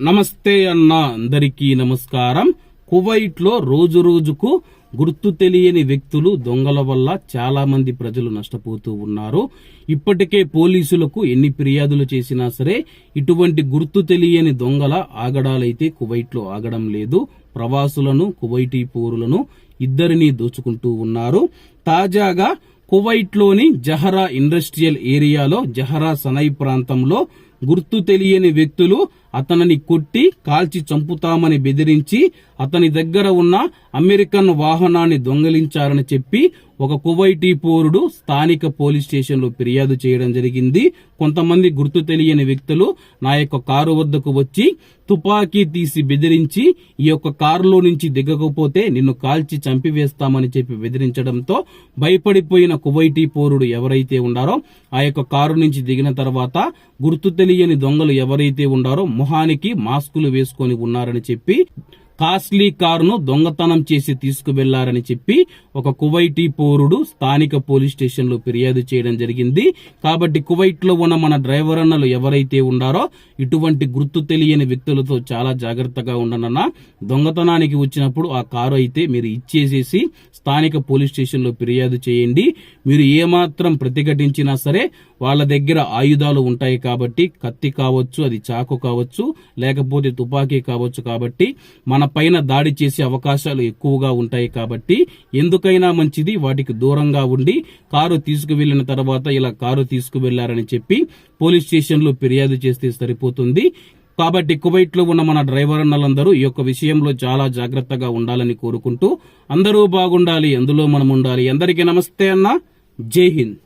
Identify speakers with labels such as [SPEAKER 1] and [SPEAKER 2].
[SPEAKER 1] నమస్తే అన్న అందరికీ నమస్కారం. కువైట్లో రోజు రోజుకు గుర్తు తెలియని వ్యక్తులు దొంగల వల్ల చాలా మంది ప్రజలు నష్టపోతూ ఉన్నారు. ఇప్పటికే పోలీసులకు ఎన్ని ఫిర్యాదులు చేసినా సరే ఇటువంటి గుర్తు తెలియని దొంగల ఆగడాలైతే కువైట్లో ఆగడం లేదు. ప్రవాసులను కువైటీ పౌరులను ఇద్దరిని దోచుకుంటూ ఉన్నారు. తాజాగా కువైట్లోని జహరా ఇండస్ట్రియల్ ఏరియాలో జహరా సనై ప్రాంతంలో గుర్తు తెలియని వ్యక్తులు అతనిని కొట్టి కాల్చి చంపుతామని బెదిరించి అతని దగ్గర ఉన్న అమెరికన్ వాహనాన్ని దొంగలించారని చెప్పి ఒక కువైటీ పౌరుడు స్థానిక పోలీస్ స్టేషన్లో ఫిర్యాదు చేయడం జరిగింది. కొంతమంది గుర్తు తెలియని వ్యక్తులు నా యొక్క కారు వద్దకు వచ్చి తుపాకీ తీసి బెదిరించి ఈ యొక్క కారులో నుంచి దిగకపోతే నిన్ను కాల్చి చంపివేస్తామని చెప్పి బెదిరించడంతో భయపడిపోయిన కువైటీ పౌరుడు ఎవరైతే ఉండారో ఆ యొక్క కారు నుంచి దిగిన తర్వాత గుర్తు తెలియని దొంగలు ఎవరైతే ఉండారో మొహానికి మాస్కులు వేసుకొని ఉన్నారని చెప్పి కాస్ట్లీ కారును దొంగతనం చేసి తీసుకువెళ్ళారని చెప్పి ఒక కువైటీ పౌరుడు స్థానిక పోలీస్ స్టేషన్లో ఫిర్యాదు చేయడం జరిగింది. కాబట్టి కువైట్లో ఉన్న మన డ్రైవర్ అన్నలు ఎవరైతే ఉండారో ఇటువంటి గుర్తు తెలియని వ్యక్తులతో చాలా జాగ్రత్తగా ఉండనన్నా దొంగతనానికి వచ్చినప్పుడు ఆ కారు అయితే మీరు ఇచ్చేసేసి స్థానిక పోలీస్ స్టేషన్లో ఫిర్యాదు చేయండి. మీరు ఏమాత్రం ప్రతిఘటించినా సరే వాళ్ళ దగ్గర ఆయుధాలు ఉంటాయి కాబట్టి కత్తి కావచ్చు అది చాకు కావచ్చు లేకపోతే తుపాకీ కావచ్చు కాబట్టి మన పైన దాడి చేసే అవకాశాలు ఎక్కువగా ఉంటాయి కాబట్టి ఎందుకైనా మంచిది వాటికి దూరంగా ఉండి కారు తీసుకువెళ్ళిన తర్వాత ఇలా కారు తీసుకువెళ్ళారని చెప్పి పోలీస్ స్టేషన్లో ఫిర్యాదు చేస్తే సరిపోతుంది. కాబట్టి కువైట్లో ఉన్న మన డ్రైవర్ అన్నలందరూ ఈ యొక్క విషయంలో చాలా జాగ్రత్తగా ఉండాలని కోరుకుంటూ అందరూ బాగుండాలి అందులో మనం ఉండాలి. అందరికీ నమస్తే అన్న. జై హింద్.